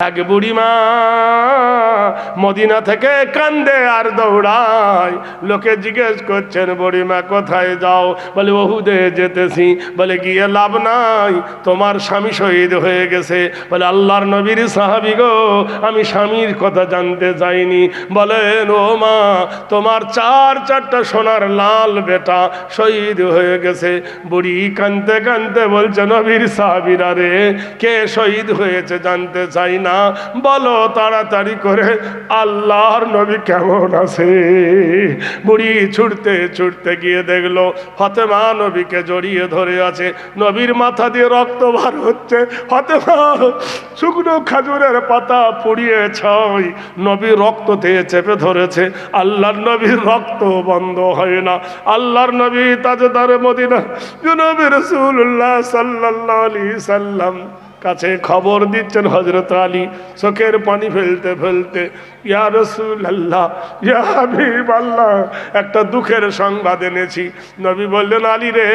এক বুড়িমা মদিনা থেকে কান্দে আর দৌড়ায়। লোকে জিজ্ঞেস করছেন বুড়িমা কোথায় যাও? বলে, ওহুদে যেতেছি। বলে, গিয়ে লাভ নাই, তোমার স্বামী শহীদ হয়ে গেছে। বলে, আল্লাহর নবীর সাহাবি গো, আমি স্বামীর কথা জানতে চাইনি বলেন, ও মা, তোমার চার চারটা সোনার লাল বেটা শহীদ হয়ে গেছে। বুড়ি কানতে কানতে বলছে, নবীর সাহাবিরা রে, কে শহীদ হয়েছে জানতে চাই না। বলো তাড়াতাড়ি করে আল্লাহর নবী কেমন আছে? বুড়ি ছুটতে ছুটতে গিয়ে দেখল, ফাতেমা নবীকে জড়িয়ে ধরে আছে। নবীর মাথা দিয়ে রক্ত বার হচ্ছে। ফাতেমা, শুকনো খাজুরের পাতা পুড়িয়ে ছয় নবী রক্ত দিয়ে চেপে ধরেছে। আল্লাহর নবীর রক্ত বন্ধ হয় না। আল্লাহর নবী তাজদারে মদিনা জুনবী রসুল্লাহ সাল্লাল্লাহু আলাইহি সাল্লাম কাছে খবর দিচ্ছেন হজরত আলী। চোখের পানি ফেলতে ফেলতে, ইয়া রসুল আল্লাহ ইয়া আল্লাহ একটা দুঃখের সংবাদ এনেছি। নবী বললেন, আলী রে,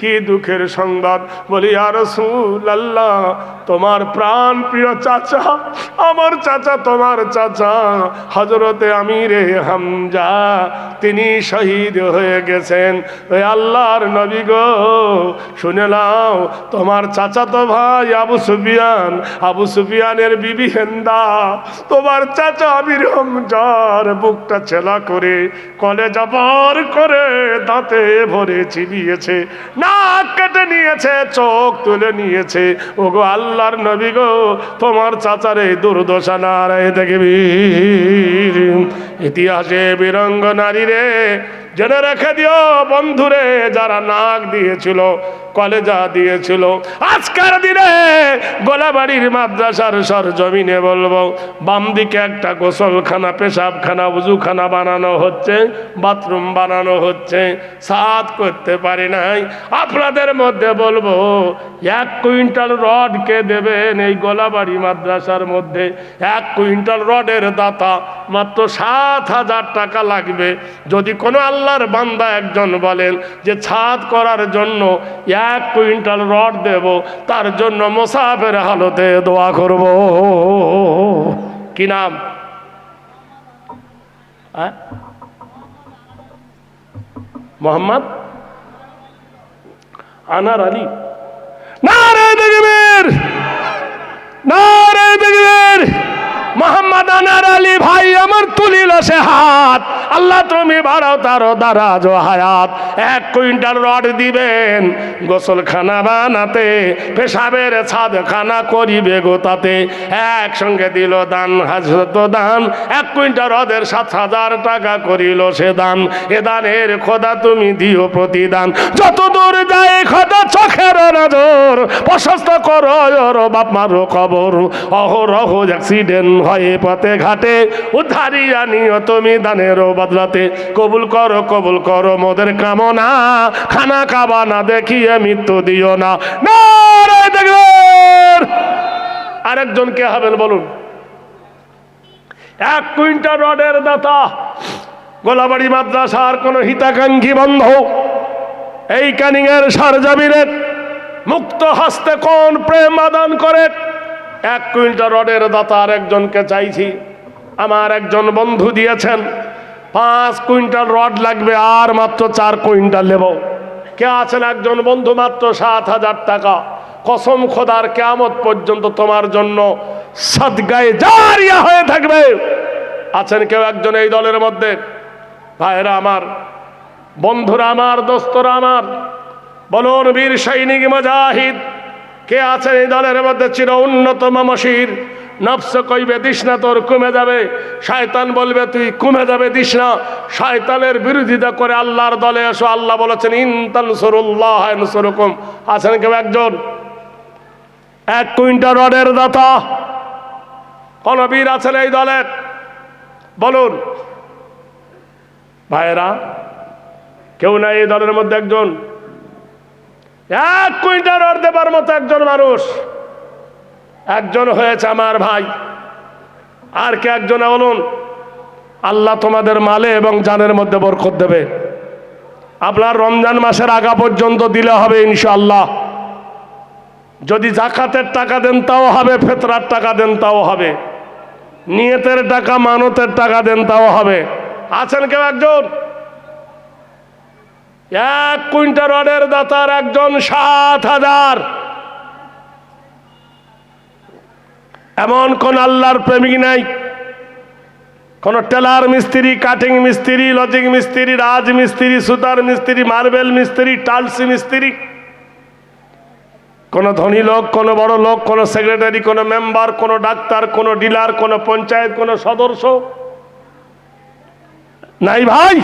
কি দুঃখের সংবাদ? বলি, ইয়া রসুল আল্লাহ তোমার প্রাণ প্রিয় চাচা, আমার চাচা তোমার চাচা হজরতে আমি আমিরে হামজা তিনি শহীদ হয়ে গেছেন। ওই আল্লাহর নবী গো, শুনে নাও, তোমার চাচা তো ভাই আবু সুফিয়ান, আবু সুফিয়ানের বিবি হেন্দা, তোমার চাচা আমির হামজার বুকটা ছেলা করে কলে যাবার করে দাঁতে ভরে চিবিয়েছে, নাক কেটে নিয়েছে, চোখ তুলে নিয়েছে। ওগো আল্লাহর নবী গো, তোমার চাচার এই দুর্দশা নারায় দেখবি। ইতিহাসে বীরঙ্গ নারী রে জেনে রেখে দিও বন্ধুরে, যারা নাক দিয়েছিল, কলেজা দিয়েছিল। আজকের দিনে গোলাবাড়ির মাদ্রাসার সর জমিনে বলব বাম দিকে একটা গোসলখানা, পেশাবখানা, উজুখানা বানানো হচ্ছে, বাথরুম বানানো হচ্ছে। সাত করতে পারি নাই। আপনাদের মধ্যে বলব, এক কুইন্টাল রড কে দেবেন এই গোলাবাড়ি মাদ্রাসার মধ্যে? এক কুইন্টাল রডের দাতা, মাত্র সাত হাজার টাকা লাগবে। যদি কোনো আল্লাহর বান্দা একজন বলেন যে ছাদ করার জন্য এক কুইন্টাল রড দেব, তার জন্য মোসাফের হালতে দোয়া করব। কি নাম? মোহাম্মদ? আনার আলী। নারে দেখবেন নারে মোহাম্মদ আনার আলী ভাই আমার তুলিল সে হাত। আল্লাহ তুমি বাড়াও তার দারাজ হায়াত। এক কুইন্টাল রড দিবেন, গোসলখানা বানাতে, পেশাবের ছাদখানা করিবে গোতাতে একসঙ্গে দিল দান, হাজরত দান, এক কুইন্টাল রদের সাত হাজার টাকা করিল সে দান। এ দানের খোদা তুমি দিও প্রতিদান। যত দূর যায় খোদা চোখের নজর, প্রশস্ত করো বাপ মারো খবর। অহরহ অ্যাক্সিডেন্ট হয় পথে ঘাটে। উদ্ধারিয়া নিও তুমি দানেরও বদলাতে। কবুল করো কবুল করো মোদের কামনা। খানা খাবা না দেখিয়ে মৃত্যু দিও না। আরেকজন কে হবেন বলুন। এক কুইন্টাল রডের দাতা। গোলাবাড়ি মাদ্রাসার কোন হিতাকাঙ্ক্ষী বন্ধ। এই ক্যানিং এর সারজাবিনের মুক্ত হস্তে কোন প্রেম আদান করে? এক কুইন্টাল রডের দাতা আর একজনকে চাইছি। আমার একজন বন্ধু দিয়েছেন, পাঁচ কুইন্টাল রড লাগবে আর মাত্র চার কুইন্টাল নেব। কে আছেন একজন বন্ধু মাত্র সাত হাজার টাকা? কসম খোদার কেয়ামত পর্যন্ত তোমার জন্য জারিয়া হয়ে থাকবে। আছেন কেউ একজন এই দলের মধ্যে? ভাইরা আমার, বন্ধুরা আমার, দোস্তরা আমার, বলুন বীর সৈনিক মজাহিদ কে আছেন এই দলের মধ্যে? চির উন্নত মামশির নফস কইবে দিস না তোর কমে যাবে। শয়তান বলবে, তুই কমে যাবে দিস না শয়তানের বিরোধিতা করে আল্লাহর দলে এসো। আল্লাহ বলেছেন ইনতান সরুল্লাহ সরকম আছেন কেউ একজন? এক কুইন্টাল রডের দাতা। কোন বীর আছেন এই দলের বলুন। ভাইয়েরা, কেউ নাই এই দলের মধ্যে একজন? এক কুইন্টাল রড দেবার মতো একজন মানুষ। একজন হয়েছে আমার ভাই। আর কে একজন বলুন? আল্লাহ তোমাদের মালে এবং জানের মধ্যে বরকত দেবে। আপনার রমজান মাসের আগা পর্যন্ত দিলে হবে ইনশাআল্লাহ। যদি জাকাতের টাকা দেন তাও হবে, ফেতরার টাকা দেন তাও হবে। নিয়তের টাকা, মানতের টাকা দেন তাও হবে। আছেন কেউ একজন? এক কুইন্টাল রডের দাতার একজন সাত হাজার। এমন কোন আল্লাহর প্রেমিক নাই। কোন টেলার মিস্ত্রি, কাটিং মিস্ত্রি, লজিং মিস্ত্রি, রাজ মিস্ত্রি, সুতার মিস্ত্রি, মার্বেল মিস্ত্রি টালসি মিস্ত্রি। কোন ধনী লোক, কোন বড় লোক, কোন সেক্রেটারি, কোন মেম্বার, কোন ডাক্তার, কোন ডিলার, কোন পঞ্চায়েত, কোন সদস্য নাই ভাই।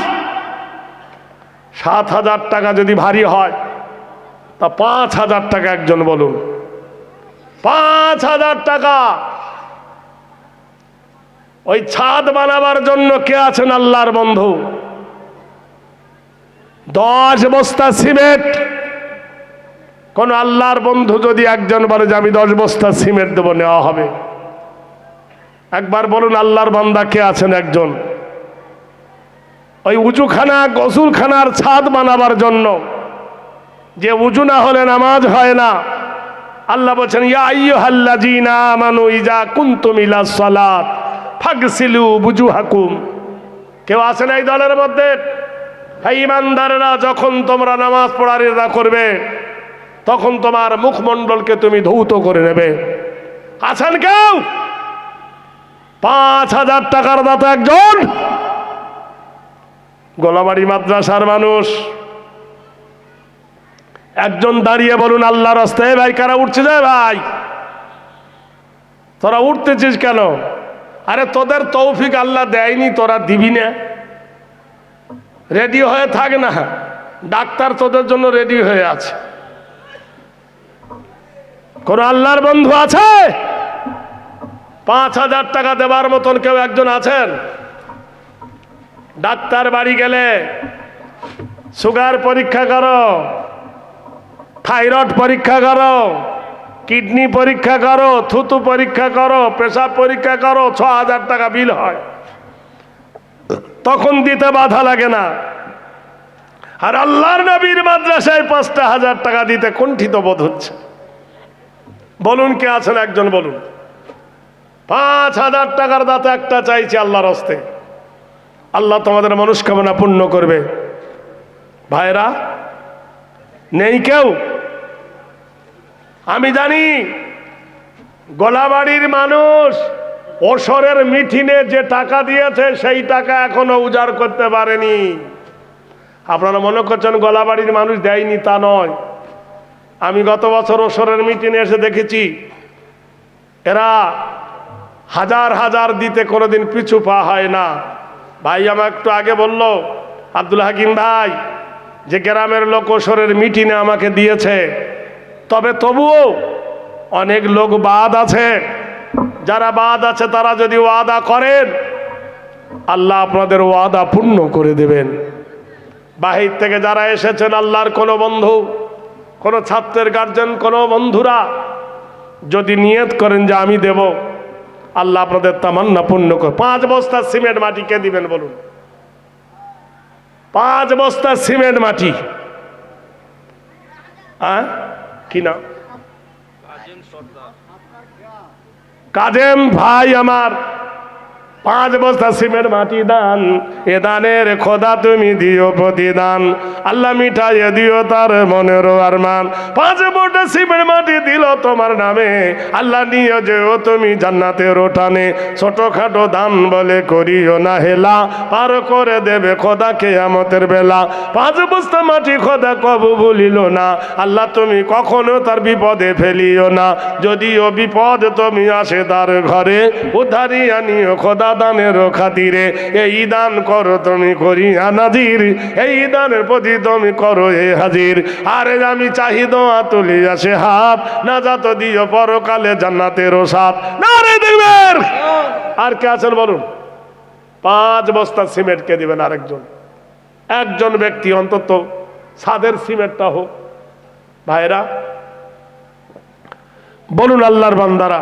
সাত হাজার টাকা যদি ভারী হয়, তা পাঁচ হাজার টাকা একজন বলুন। পাঁচ হাজার টাকা। ওই ছাদ বানাবার জন্য কে আছেন আল্লাহর বন্ধু? দশ বস্তা সিমেন্ট। কোন আল্লাহর বন্ধু যদি একজন বলে যে, আমি দশ বস্তা সিমেন্ট দেবো, নেওয়া হবে। একবার বলুন, আল্লাহর বান্দা কে আছেন একজন? ওই উঁচুখানা গসুলখানার ছাদ বানাবার জন্য। যে উঁচু না হলে নামাজ হয় না। আল্লাহ বলছেন, ইয়া আইয়ুহাল্লাযীনা আমানু ইজা কুনতুম ইলা সালাত ফাগসিলু বুজুহাকুম কেউ আছে না এই দলের মধ্যে? ইমানদারেরা যখন তোমরা নামাজ পড়ার ইরা করবে, তখন তোমার মুখমণ্ডলকে তুমি ধৌত করে নেবে। আছেন কেউ? পাঁচ হাজার টাকার দাতা একজন? গোলাবাড়ি মাদ্রাসার মানুষ। একজন দাঁড়িয়ে বলুন, আল্লাহ রাস্তায় ভাই কারা উঠছে যায় ভাই? তোরা উঠতেছিস কেন? আরে তোদের তৌফিক আল্লাহ দেয়নি, তোরা দিবি না। রেডি হয়ে থাক না, ডাক্তার তোদের জন্য রেডি হয়ে আছে। কোন আল্লাহর বন্ধু আছে? পাঁচ হাজার টাকা দেবার মতন কেউ একজন আছেন? ডাক্তার বাড়ি গেলে সুগার পরীক্ষা করো, থাইরয়েড পরীক্ষা করো, কিডনি পরীক্ষা করো, থুতু পরীক্ষা করো, পেশাব পরীক্ষা করো ছ হাজার টাকা বিল হয়। তখন দিতে বাধা লাগে না। আর আল্লাহর নবীর মাদ্রাসায় পাঁচটা হাজার টাকা দিতে কুণ্ঠিত বোধ হচ্ছে। বলুন, কে আছেন? একজন বলুন। পাঁচ হাজার টাকার দাতা একটা চাইছে আল্লাহর হস্তে। আল্লাহ তোমাদের মনস্কামনা পূর্ণ করবে। ভাইরা, নেই কেউ? আমি জানি, গোলাবাড়ির মানুষ ওসরের মিঠিনে যে টাকা দিয়েছে, সেই টাকা এখনও উজাড় করতে পারেনি। আপনারা মনে করছেন গলাবাড়ির মানুষ দেয়নি, তা নয়। আমি গত বছর ওসরের মিটিনে এসে দেখেছি, এরা হাজার হাজার দিতে কোনোদিন পিছু পা হয় না। ভাই আমার একটু আগে বলল, আব্দুল হাকিম ভাই, যে গ্রামের লোক ওসরের মিটিনে আমাকে দিয়েছে। তবে তবুও অনেক লোক বাদ আছে। যারা বাদ আছে, তারা যদি ওয়াদা করেন, আল্লাহ আপনাদের ওয়াদা পূর্ণ করে দেবেন। বাহির থেকে যারা এসেছেন, আল্লাহর কোনো বন্ধু, কোনো ছাত্রের গার্জেন, কোনো বন্ধুরা, যদি নিয়ত করেন যে আমি দেব আল্লাহ আপনাদের তামান্না পূর্ণ কর পাঁচ বস্তা সিমেন্ট মাটি কে দিবেন বলুন? পাঁচ বস্তা সিমেন্ট মাটি। হ্যাঁ কি না কাজেম ভাই আমার। পাঁচ বস্তা সিমেন্ট মাটি দান, এ দানের খোদা তুমি দিও প্রতিদান। আল্লাহ মিঠাই দিও তার মনের আরমান। পাঁচ বটা সিমেন্ট মাটি দিল তোমার নামে, আল্লাহ নিয়ে যেও তুমি জান্নাতের ওঠানে ছোটখাটো দান বলে করিও না হেলা, পার করে দেবে খোদা কেয়ামতের বেলা। পাঁচ বস্তা মাটি খোদা কবু বলিল না, আল্লাহ তুমি কখনো তার বিপদে ফেলিও না। যদিও বিপদ তুমি আসে তার ঘরে, উদ্ধারি আনিও খোদা দানের খাতিরে, এই দান করো তুমি করিয়া নাজির, এই দানের প্রতি তুমি করো, এ হাজির। আরে আমি চাহি দোয়া তুলি আসে হাত না যাত দিও পরকালে জান্নাতেরও সাথ না রে দেখবেন! আর কে আছেন বলুন? পাঁচ বস্তা সিমেন্ট কে দিবেন আরেকজন? একজন ব্যক্তি অন্তত ছাদের সিমেন্টটা হোক। ভাইরা, বলুন আল্লাহর বান্দারা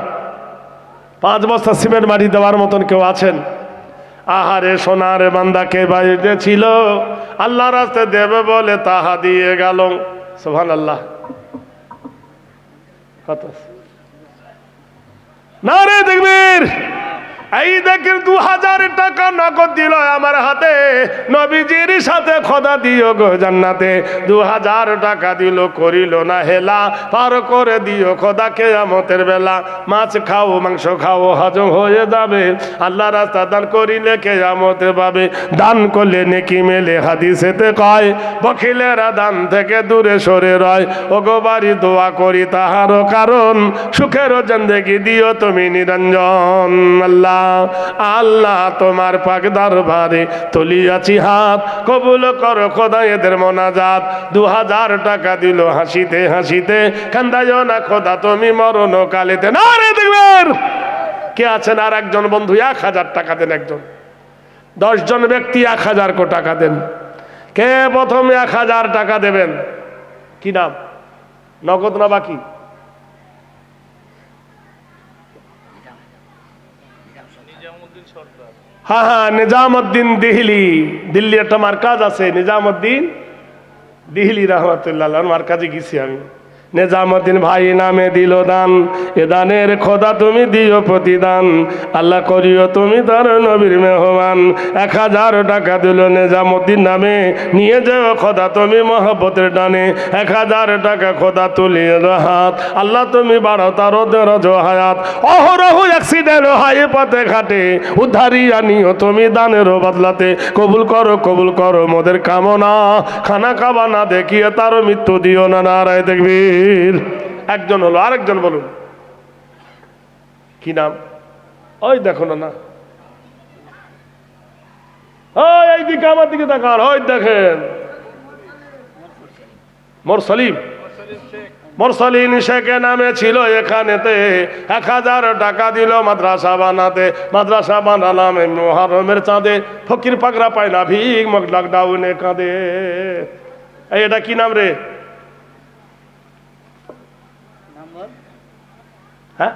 পাঁচ বস্তা সিমেন্ট মাটি দেওয়ার মতন কেউ আছেন? আহারে সোনার বান্দাকে বাড়িতে ছিল? আল্লাহ রাস্তে দেবে বলে তাহা দিয়ে গেল। সোহান আল্লাহ কত না রে দেখবির এই দেখেন দু হাজার টাকা নগদ দিল আমার হাতে। নবীজির সাথে খোদা দিও গো জান্নাতে। দু হাজার টাকা দিল, করিল না হেলা। পার করে দিও খোদা কেয়ামতের বেলা। মাছ খাও, মাংস খাও, হজম হয়ে যাবে। আল্লাহ রাস্তা দান করিলে কেয়ামতে পাবে। দান করলে নেকি মেলে, হাদিসেতে কয়, বখিলেরা দান থেকে দূরে সরে রয়। ও গো বাড়ি দোয়া করি তাহারও কারণ। সুখেরও জন্দেগি দিও তুমি নিরঞ্জন। আল্লাহ আল্লাহ তোমার পাক দরবারে তুলিয়াছি হাত, কবুল করো এদের মোনাজাত। দু হাজার টাকা দিল হাসিতে হাসিতে কান্দায় না খোদা, তুমি মরণ কালেতে। না রে দেখবেন! কে আছেন আর একজন বন্ধু? এক হাজার টাকা দেন একজন। দশজন ব্যক্তি এক হাজার কো টাকা দেন। কে প্রথমে এক হাজার টাকা দেবেন? কি নাম? নগদ না বাকি? হ্যাঁ হ্যাঁ নিজামুদ্দিন দিহলি। দিল্লি একটা মার্কাজ আছে নিজামুদ্দিন দিহলি রহমতুল্লাহ মার্কাজে গেছি আমি। নিজামুদ্দিন ভাই নামে দিল দান। এ দানের খোদা তুমি দিও প্রতিদান। আল্লাহ করিও তুমি তার নবীর মেহমান। এক হাজার টাকা দিল নিজামুদ্দিন নামে। নিয়ে যাও খোদা তুমি মহব্বতের ডানে এক হাজার টাকা খোদা তুলিয়ে হাত। আল্লাহ তুমি বাড়ো তার রজ হায়াত। অহরহ অ্যাক্সিডেন্ট হয় পথে ঘাটে। উদ্ধারি আনিও তুমি দানেরও বদলাতে। কবুল করো কবুল করো মোদের কামনা। খানা খাবা না দেখিয়ে তারও মৃত্যু দিও না, নারায় দেখবীর একজন হলো, আরেকজন বলুন। কি নাম? ওই দেখো না ওই আমার দিকে দেখান ওই দেখেন। মোর সলিম। মোরসলিন শেখে নামে ছিল এখানেতে। এক হাজার টাকা দিল মাদ্রাসা বানাতে। মাদ্রাসা বানালাম মহারমের চাঁদে। ফকির পাকরা পায় না ভিক মগ লকডাউনে কাঁদে। এটা কি নাম রে? হ্যাঁ?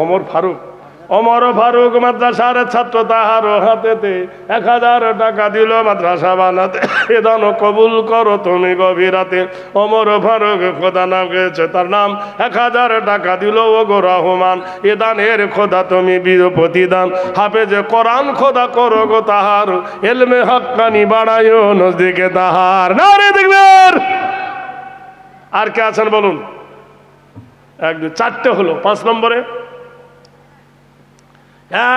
ওমর ফারুক। অমর ফারুক মাদ্রাসার ছাত্র তাহার হাতেতে এক হাজার টাকা দিল মাদ্রাসা বানাতে। এ দান কবুল করো তুমি গভীরাতে অমর ফারুক খোদা নাম গেছে তার নাম। এক হাজার টাকা দিল ও গো রহমান। এ দানের খোদা তুমি বীর প্রতিদান। হাফেজে কোরআন খোদা করো গো তাহার। এলমে হক্কানি বাড়ায় নজদিকে তাহার। না রে দেখবেন আর কে আছেন বলুন? এক চারটে হলো, পাঁচ নম্বরে।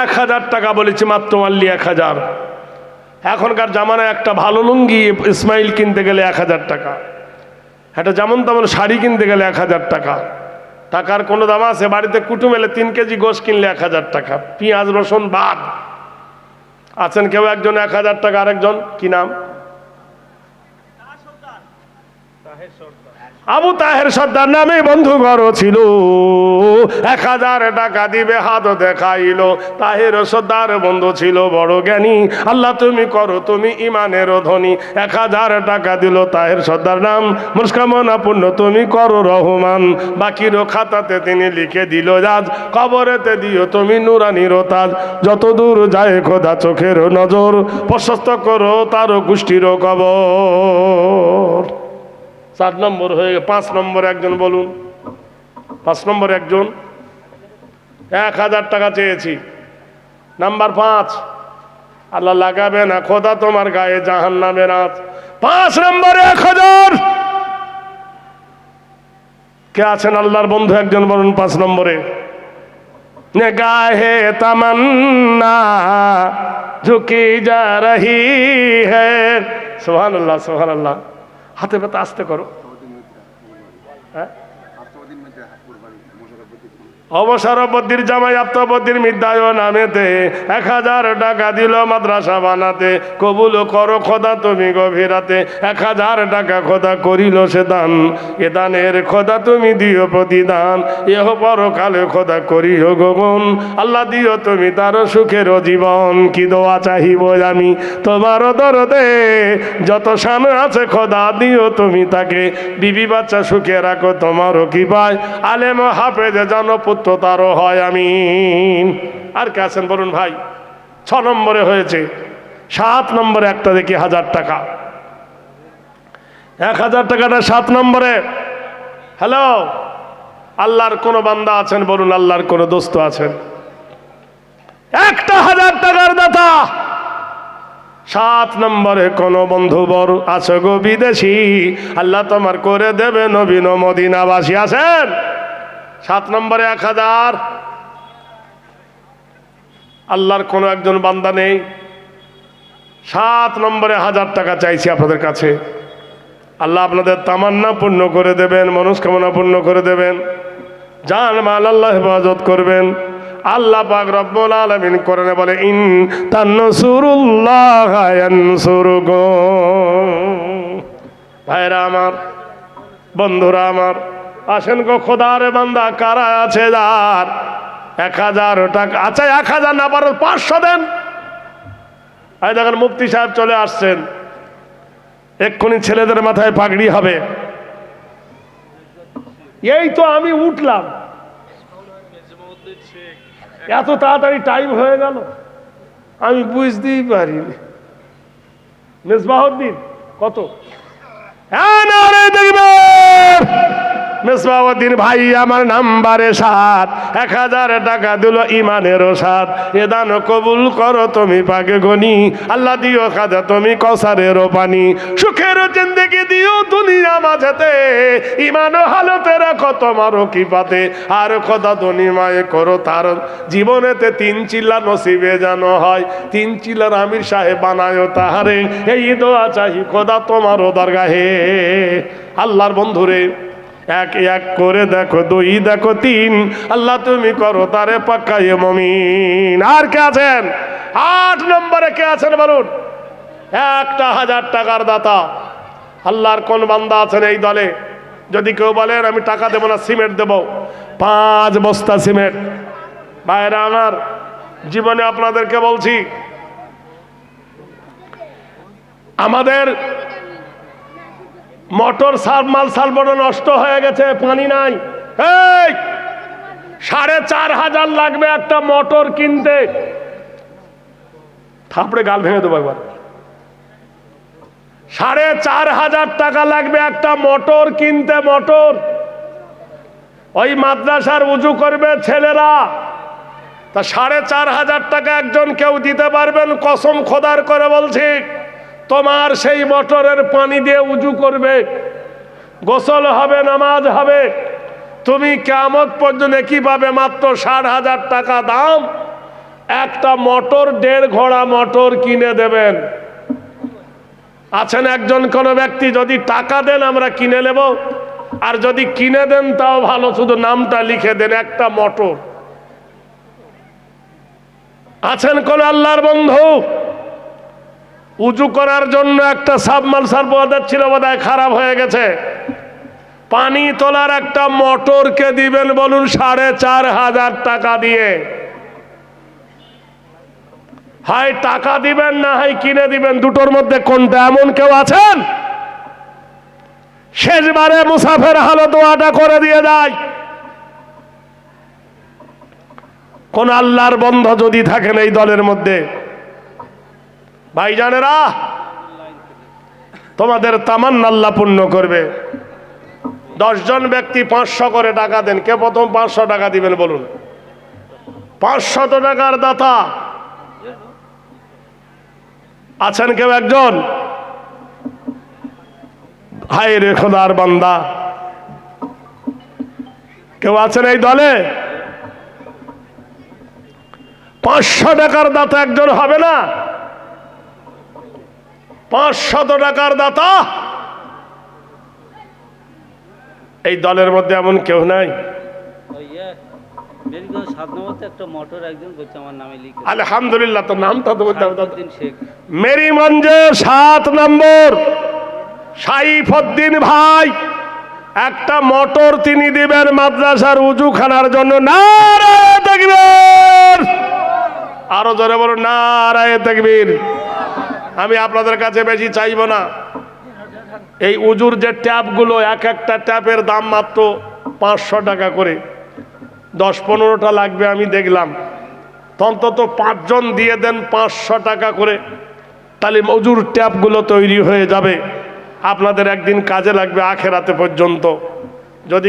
এক হাজার টাকা বলেছি মাত্র মাল্লি এক হাজার। এখনকার জামানায় একটা ভালো লুঙ্গি ইসমাইল কিনতে গেলে এক হাজার টাকা। একটা যেমন তেমন শাড়ি কিনতে গেলে এক হাজার টাকা। টাকার কোনো দাম আছে? বাড়িতে কুটুম এলে তিন কেজি গোশ কিনলে এক হাজার টাকা। পেঁয়াজ, রসুন বাদ আছেন কেউ একজন, এক হাজার টাকা আরেকজন? কি নাম? আবু তাহের সর্দার নামে বন্ধু ঘর ছিল। এক হাজার টাকা দিবে, হাত দেখাইল। তাহের সর্দার বন্ধু ছিল, বড় জ্ঞানী। আল্লাহ, তুমি করো, তুমি ইমানের ধনী। এক হাজার টাকা দিল তাহের সর্দার নাম। মুস্কামনা পূর্ণ তুমি করো রহমান। বাকির খাতাতে তিনি লিখে দিল আজ কবরেতে দিও তুমি নুরানির তাজ। যত দূর যায় খোদা চোখের নজর। প্রশস্ত করো তারও গোষ্ঠীর কবর। চার নম্বর হয়ে পাঁচ নম্বর একজন বলুন। পাঁচ নম্বর একজন। এক হাজার টাকা চেয়েছি। নাম্বার পাঁচ, আল্লাহ লাগাবে না খোদা তোমার গায়ে জাহান নামে রাত পাঁচ নম্বরে এক হাজার। কে আছেন আল্লাহর বন্ধু একজন বলুন পাঁচ নম্বরে? গাহে তামান্না, ঝুঁকি যা রহি হ্যাঁ সোহান আল্লাহ সোহান আল্লাহ হাতে ব্যথা আসতে করো। হ্যাঁ? অবসরবদ্ধির জামাই আত্মবদ্ধির মিদ্যায় নামেতে এক হাজার টাকা দিল মাদ্রাসা বানাতে। কবুল করো খোদা তুমি গভীরাতে। এক হাজার টাকা খোদা করিল সে দান। এ দানের খোদা তুমি দিও প্রতিদান। এহ পরকালে খোদা করিও গগন আল্লাহ দিও তুমি তার সুখের জীবন। কি দোয়া চাহিব আমি তোমার দরদে? যত শান আছে খোদা দিও তুমি তাকে। বিবি বাচ্চা সুখে রাখো তোমারও কি পায় আলেম হাফেজে জানো পুত্র তারও হয়, আমিন। আর কে আছেন বলুন ভাই? ছ নম্বরে হয়েছে, সাত নম্বরে একটা দেখি হাজার টাকা। এক হাজার টাকাটা সাত নম্বরে। হ্যালো? আল্লাহর কোনো বান্দা আছেন বলুন, আল্লাহর কোনো দোস্ত আছেন? একটা হাজার টাকার দাতা সাত নম্বরে কোন বন্ধু বড় আছো গো বিদেশি, আল্লাহ তোমার করে দেবে নবীন মদিনাবাসী। আছেন? সাত নম্বরে এক হাজার। আল্লাহর কোনো একজন বান্দা নেই। সাত নম্বরে হাজার টাকা চাইছি আপনাদের কাছে। আল্লাহ আপনাদের তামান্না পূর্ণ করে দেবেন, মনস্কামনা পূর্ণ করে দেবেন। জান মাল আল্লাহ হেফাজত করবেন। আল্লাহ পাক রব্বুল আলামিন কোরআনে বলে, ইন তানসুরুল্লাহ ইয়ানসুরুকুম। ভাইরা আমার, বন্ধুরা আমার আসেন গো খোদার বান্দা, কারা আছে যার? এক হাজার টাকা আচ্ছা এক হাজার না পারো পাঁচশো দেন। এই দেখেন, মুফতি সাহেব চলে আসছেন। এক্ষুনি ছেলেদের মাথায় পাগড়ি হবে। এই তো আমি উঠলাম। এত তাড়াতাড়ি টাইম হয়ে গেল। আমি বুঝতেই পারিনি। মেজবাহদ্দিন কত? হ্যাঁ দেখবে মেসবাউদ্দিন ভাই, আমার নাম্বারে সাত। এক হাজার টাকা দিল ইমানেরও সাত এ দান কবুল করো তুমি পাকে গনি। আল্লাহ দিও খাজা তুমি কসারেরও পানি। সুখেরও জিন্দেগি দিও দুনিয়া মাঝেতে। ইমান হালতে রাখো তোমারও কি পাতে আর কথা দুনিমায় করো তার জীবনেতে তিন চিল্লা নসিবে জানো হয়। তিন চিল্লার আমির সাহেব বানায় তাহারে। এই দোয়া চাহি খোদা তোমারও দরগাহে। আল্লাহর বন্ধুরে এক এক করে দেখো, দুই দেখো, তিন। আল্লাহ তুমি করো, তারে পাক্কায় মমিন। আর কে আছেন? আট নম্বরে কে আছেন বলুন? একটা হাজার টাকার দাতা। আল্লাহর কোন বান্দা আছেন এই দলে? যদি কেউ বলেন, আমি টাকা দেবো না, সিমেন্ট দেবো। পাঁচ বস্তা সিমেন্ট। বাইরে আমার, জীবনে আপনাদেরকে বলছি, আমাদের মোটর সাবমাল সালবড় নষ্ট হয়ে গেছে, পানি নাই। সাড়ে চার হাজার লাগবে একটা মোটর কিনতে। থাপড়ে গাল ভেঙে দেবো একবার। সাড়ে চার হাজার টাকা লাগবে একটা মোটর কিনতে, মোটর। ওই মাদ্রাসার উজু করবে ছেলেরা। তা সাড়ে চার হাজার টাকা একজন কেউ দিতে পারবেন? কসম খোদার করে বলছি। তোমার সেই মোটরের পানি দিয়ে উজু করবে। গোসল হবে, নামাজ হবে। তুমি কেমত পর্যন্ত কি পাবে মাত্র ষাট হাজার টাকা দাম। একটা মোটর, দেড় ঘোড়া মোটর কিনে দেবেন। আছেন একজন কোনো ব্যক্তি, যদি টাকা দেন আমরা কিনে নেব। আর যদি কিনে দেন, তাও ভালো, শুধু নামটা লিখে দেন, একটা মোটর। আছেন কোন আল্লাহর বন্ধু? উঁচু করার জন্য একটা সাবমার্সাল বোধ ছিল, বোধহয় খারাপ হয়ে গেছে। পানি তোলার একটা মোটরকে দিবেন বলুন সাড়ে চার হাজার টাকা দিয়ে। হাই টাকা দিবেন না হাই কিনে দিবেন? দুটোর মধ্যে কোনটা এমন কেউ আছেন? শেষবারে মুসাফের হালো দোয়াটা করে দিয়ে যায়। কোন আল্লাহর বন্ধ যদি থাকেন এই দলের মধ্যে। ভাইজানেরা, তোমাদের তামান আল্লাহ পূর্ণ করবে। দশজন ব্যক্তি পাঁচশো করে টাকা দেন। কে প্রথম পাঁচশো টাকা দিবেন বলুন? পাঁচশত টাকার দাতা। আছেন কেউ একজন? হাই রে খোদার বান্দা। কেউ আছেন এই দলে? পাঁচশো টাকার দাতা একজন হবে না? পাঁচশত টাকার দাতা। এই দলের মধ্যে এমন কেউ নাই। আলহামদুলিল্লাহ তো নামটা সাত নম্বর সাইফুদ্দিন ভাই একটা মোটর তিনি দিবেন মাদ্রাসার উজু খানার জন্য। নারায় দেখবেন আরও জোরে বলুন নারায় দেখবির আমি আপনাদের কাছে বেশি চাইব না। এই উজুর যে ট্যাপগুলো, এক একটা ট্যাপের দাম মাত্র পাঁচশো টাকা করে। দশ পনেরোটা লাগবে আমি দেখলাম। অন্তত পাঁচজন দিয়ে দেন পাঁচশো টাকা করে। তাহলে মজুর ট্যাপগুলো তৈরি হয়ে যাবে। আপনাদের একদিন কাজে লাগবে আখেরাতে পর্যন্ত। যদি